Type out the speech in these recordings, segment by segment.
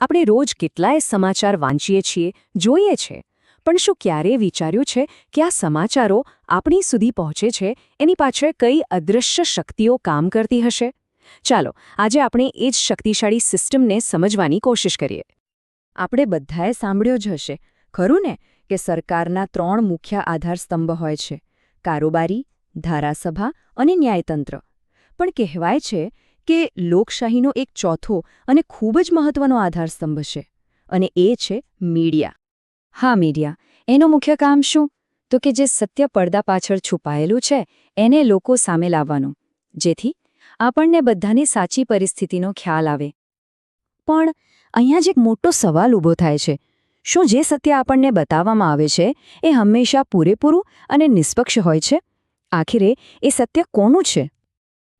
આપણે રોજ કેટલાય સમાચાર વાંચીએ છીએ, જોઈએ છે. પણ શું ક્યારેય વિચાર્યું છે કે આ સમાચારો આપણી સુધી પહોંચે છે? એની પાછળ કઈ અદૃશ્ય શક્તિઓ કામ કરતી હશે? ચાલો, આજે આપણે એ જ શક્તિશાળી સિસ્ટમને સમજવાની કોશિશ કરીએ. આપણે બધાએ સાંભળ્યો જ હશે. ખરું ને? કે સરકારના ત્રણ મુખ્ય આધારસ્તંભ હોય છે. કારોબારી, ધારાસભા અને ન્યાયતંત્ર. પણ કહેવાય છે કે લોકશાહીનો એક ચોથો અને ખૂબ જ મહત્વનો આધારસ્તંભ છે અને એ છે મીડિયા. હા, મીડિયા. એનું મુખ્ય કામ શું? તો કે જે સત્ય પડદા પાછળ છુપાયેલું છે, એને લોકો સામે લાવવાનું. જેથી આપણને બધાની સાચી પરિસ્થિતિનો ખ્યાલ આવે. પણ અહીંયા જ એક મોટો સવાલ ઊભો થાય છે. શું જે સત્ય આપણને બતાવવામાં આવે છે, એ હંમેશા પૂરેપૂરું અને નિષ્પક્ષ હોય છે? આખરે એ સત્ય કોનું છે?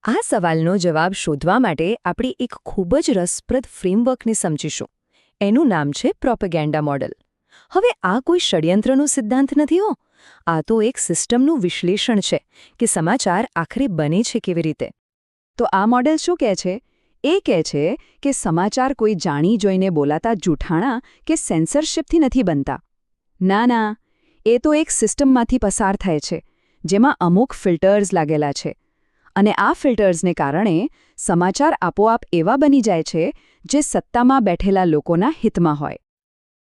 આ સવાલનો જવાબ શોધવા માટે આપણે એક ખૂબ જ રસપ્રદ ફ્રેમવર્કને સમજીશું. એનું નામ છે પ્રોપેગેન્ડા મોડલ હવે આ કોઈ ષડયંત્રનો સિદ્ધાંત નથી હો. આ તો એક સિસ્ટમનું વિશ્લેષણ છે કે સમાચાર આખરે બને છે કેવી રીતે. તો આ મોડેલ શું કહે છે? એ કહે છે કે સમાચાર કોઈ જાણી જોઈને બોલાતા જૂઠાણા કે સેન્સરશિપથી નથી બનતા. ના ના, એ તો એક સિસ્ટમમાંથી પસાર થાય છે, જેમાં અમુક ફિલ્ટર્સ લાગેલા છે. અને આ ફિલ્ટર્સને કારણે સમાચાર આપોઆપ એવા બની જાય છે જે સત્તામાં બેઠેલા લોકોના હિતમાં હોય.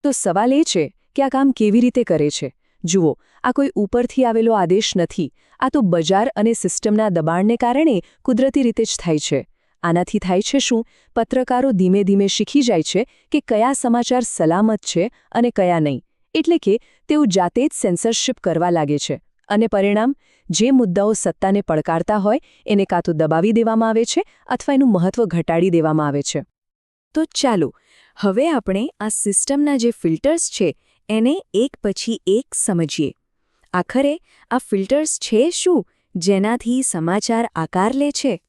તો સવાલ એ છે કે આ કામ કેવી રીતે કરે છે? જુઓ, આ કોઈ ઉપરથી આવેલો આદેશ નથી. આ તો બજાર અને સિસ્ટમના દબાણને કારણે કુદરતી રીતે જ થાય છે. આનાથી થાય છે શું? પત્રકારો ધીમે ધીમે શીખી જાય છે કે કયા સમાચાર સલામત છે અને કયા નહીં. એટલે કે તેઓ જાતે જ સેન્સરશિપ કરવા લાગે છે. અને પરિણામ? જે મુદ્દાઓ સત્તાને પડકારતા હોય, એને કાં તો દબાવી દેવામાં આવે છે અથવા એનું મહત્વ ઘટાડી દેવામાં આવે છે. તો ચાલો, હવે આપણે આ સિસ્ટમના જે ફિલ્ટર્સ છે, એને એક પછી એક સમજીએ. આખરે, આ ફિલ્ટર્સ છે શું, જેનાથી સમાચાર આકાર લે છે?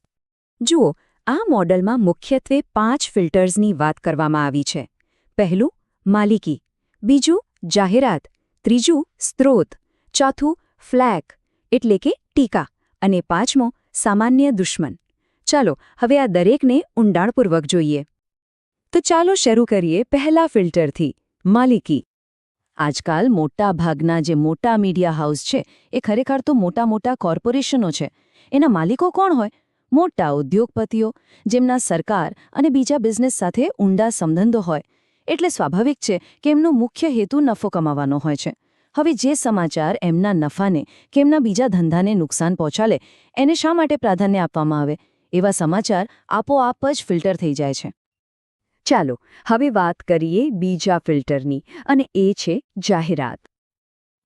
જુઓ, આ મોડલમાં મુખ્યત્વે પાંચ ફિલ્ટર્સની વાત કરવામાં આવી છે. પહેલું, માલિકી. બીજું, જાહેરાત. ત્રીજું, સ્ત્રોત. ચોથું, ફ્લેગ. એટલે કે ટીકા અને પાંચમો, સામાન્ય દુશ્મન. ચાલો, હવે આ દરેકને ઊંડાણપૂર્વક જોઈએ. તો ચાલો શરૂ કરીએ પહેલા ફિલ્ટરથી. માલિકી. આજકાલ મોટા ભાગના જે મોટા મીડિયા હાઉસ છે, એ ખરેખર તો મોટા મોટા કોર્પોરેશનો છે. એના માલિકો કોણ હોય? મોટા ઉદ્યોગપતિઓ, જેમના સરકાર અને બીજા બિઝનેસ સાથે ઊંડા સંબંધો હોય. એટલે સ્વાભાવિક છે કે એમનો મુખ્ય હેતુ નફો કમાવાનો હોય છે. હવે જે સમાચાર એમના નફાને કે એમના બીજા ધંધાને નુકસાન પહોંચાડે, એને શા માટે પ્રાધાન્ય આપવામાં આવે? એવા સમાચાર આપોઆપ જ ફિલ્ટર થઈ જાય છે. ચાલો, હવે વાત કરીએ બીજા ફિલ્ટરની, અને એ છે જાહેરાત.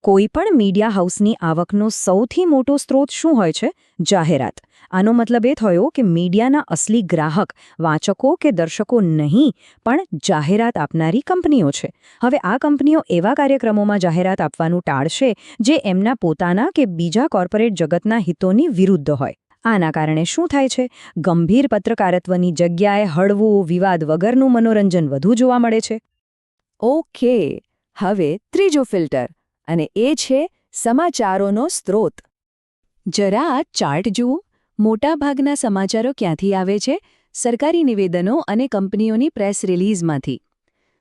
કોઈ પણ મીડિયા હાઉસની આવકનો સૌથી મોટો સ્ત્રોત શું હોય છે? જાહેરાત. આનો મતલબ એ થયો કે મીડિયાના અસલી ગ્રાહક, વાંચકો કે દર્શકો નહીં, પણ જાહેરાત આપનારી કંપનીઓ છે. હવે આ કંપનીઓ એવા કાર્યક્રમોમાં જાહેરાત આપવાનું ટાળશે જે એમના પોતાના કે બીજા કોર્પોરેટ જગતના હિતોની વિરુદ્ધ હોય. આના કારણે શું થાય છે? ગંભીર પત્રકારત્વની જગ્યાએ હળવું વિવાદ વગરનું મનોરંજન વધુ જોવા મળે છે. ઓકે, હવે ત્રીજો ફિલ્ટર. અને એ છે સમાચારોનો સ્ત્રોત. જરા આ ચાર્ટ જુઓ. મોટાભાગના સમાચારો ક્યાંથી આવે છે? સરકારી નિવેદનો અને કંપનીઓની પ્રેસ રિલીઝમાંથી.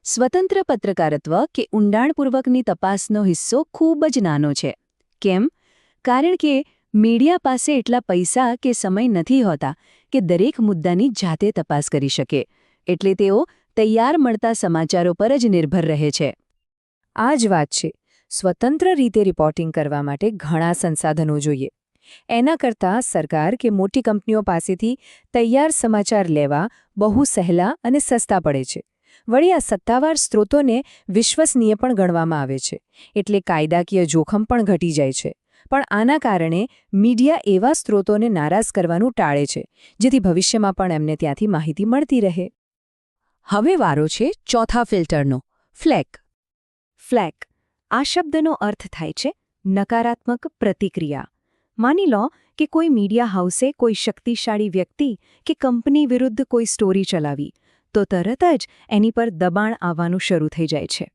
સ્વતંત્ર પત્રકારત્વ કે ઊંડાણપૂર્વકની તપાસનો હિસ્સો ખૂબ જ નાનો છે. કેમ? કારણ કે મીડિયા પાસે એટલા પૈસા કે સમય નથી હોતા કે દરેક મુદ્દાની જાતે તપાસ કરી શકે. એટલે તેઓ તૈયાર મળતા સમાચારો પર જ નિર્ભર રહે છે. આ જ વાત છે. સ્વતંત્ર રીતે રિપોર્ટિંગ કરવા માટે ઘણા સંસાધનો જોઈએ. એના કરતાં સરકાર કે મોટી કંપનીઓ પાસેથી તૈયાર સમાચાર લેવા બહુ સહેલા અને સસ્તા પડે છે. વળી આ સત્તાવાર સ્ત્રોતોને વિશ્વસનીય પણ ગણવામાં આવે છે. એટલે કાયદાકીય જોખમ પણ ઘટી જાય છે. પણ આના કારણે મીડિયા એવા સ્ત્રોતોને નારાજ કરવાનું ટાળે છે, જેથી ભવિષ્યમાં પણ એમને ત્યાંથી માહિતી મળતી રહે. હવે વારો છે ચોથા ફિલ્ટરનો ફ્લેક ફ્લેક આ શબ્દનો અર્થ થાય છે નકારાત્મક પ્રતિક્રિયા. માની લો કે કોઈ મીડિયા હાઉસે કોઈ શક્તિશાળી વ્યક્તિ કે કંપની વિરુદ્ધ કોઈ સ્ટોરી ચલાવી, તો તરત જ એની પર દબાણ આવવાનું શરૂ થઈ જાય છે.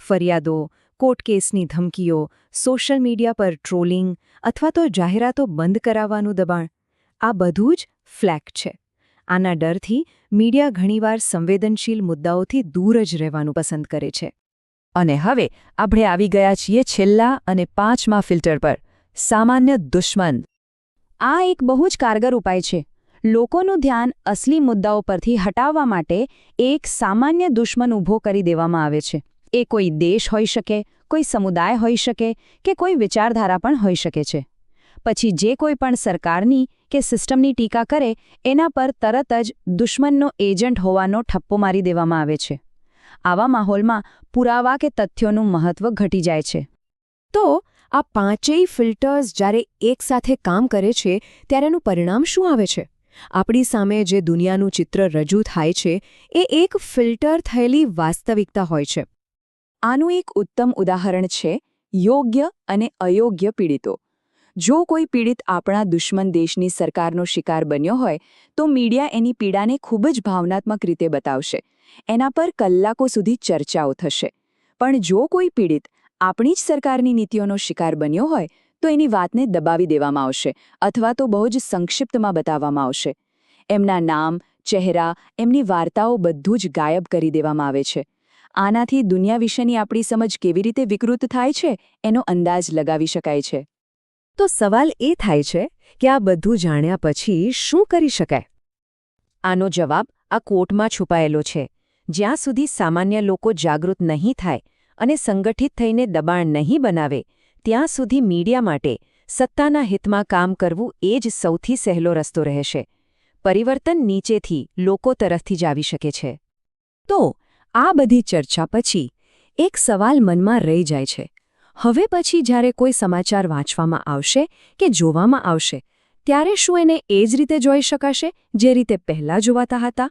ફરિયાદો, કોર્ટ કેસની ધમકીઓ, સોશિયલ મીડિયા પર ટ્રોલિંગ અથવા તો જાહેરાતો બંધ કરાવવાનું દબાણ, આ બધું જ ફ્લેક છે. આના ડરથી મીડિયા ઘણીવાર સંવેદનશીલ મુદ્દાઓથી દૂર જ રહેવાનું પસંદ કરે છે. અને હવે આપણે આવી ગયા છીએ છેલ્લા અને પાંચમા ફિલ્ટર પર, સામાન્ય દુશ્મન. આ એક બહુ જ કારગર ઉપાય છે. લોકોનું ધ્યાન અસલી મુદ્દાઓ પરથી હટાવવા માટે એક સામાન્ય દુશ્મન ઊભો કરી દેવામાં આવે છે. એ કોઈ દેશ હોઈ શકે, કોઈ સમુદાય હોઈ શકે કે કોઈ વિચારધારા પણ હોઈ શકે છે. પછી જે કોઈ પણ સરકારની કે સિસ્ટમની ટીકા કરે, એના પર તરત જ દુશ્મનનો એજન્ટ હોવાનો ઠપ્પો મારી દેવામાં આવે છે. આવા માહોલમાં પુરાવા કે તથ્યોનું મહત્વ ઘટી જાય છે. તો, આ પાંચેય ફિલ્ટર્સ જ્યારે એકસાથે કામ કરે છે, ત્યારે એનું પરિણામ શું આવે છે? આપણી સામે જે દુનિયાનું ચિત્ર રજૂ થાય છે, એ એક ફિલ્ટર થયેલી વાસ્તવિકતા હોય છે. આનું એક ઉત્તમ ઉદાહરણ છે યોગ્ય અને અયોગ્ય પીડિતો. જો કોઈ પીડિત આપણા દુશ્મન દેશની સરકારનો શિકાર બન્યો હોય, તો મીડિયા એની પીડાને ખૂબ જ ભાવનાત્મક રીતે બતાવશે. એના પર કલાકો સુધી ચર્ચાઓ થશે. પણ જો કોઈ પીડિત આપણી જ સરકારની નીતિઓનો શિકાર બન્યો હોય, તો એની વાતને દબાવી દેવામાં આવશે અથવા તો બહુ જ સંક્ષિપ્તમાં બતાવવામાં આવશે. એમના નામ, ચહેરા, એમની વાર્તાઓ બધું જ ગાયબ કરી દેવામાં આવે છે. આનાથી દુનિયા વિશેની આપણી સમજ કેવી રીતે વિકૃત થાય છે, એનો અંદાજ લગાવી શકાય છે. તો સવાલ એ થાય છે કે આ બધું જાણ્યા પછી શું કરી શકાય? આનો જવાબ આ કોર્ટમાં છુપાયેલો છે. જ્યાં સુધી સામાન્ય લોકો જાગૃત નહીં થાય અને સંગઠિત થઈને દબાણ નહીં બનાવે, ત્યાં સુધી મીડિયા માટે સત્તાના હિતમાં કામ કરવું એ જ સૌથી સહેલો રસ્તો રહેશે. પરિવર્તન નીચેથી લોકો તરફથી જ આવી શકે છે. તો આ બધી ચર્ચા પછી એક સવાલ મનમાં રહી જાય છે. હવે પછી જ્યારે કોઈ સમાચાર વાંચવામાં આવશે કે જોવામાં આવશે, ત્યારે શું એને એ જ રીતે જોઈ શકાશે જે રીતે પહેલાં જોવાતા હતા?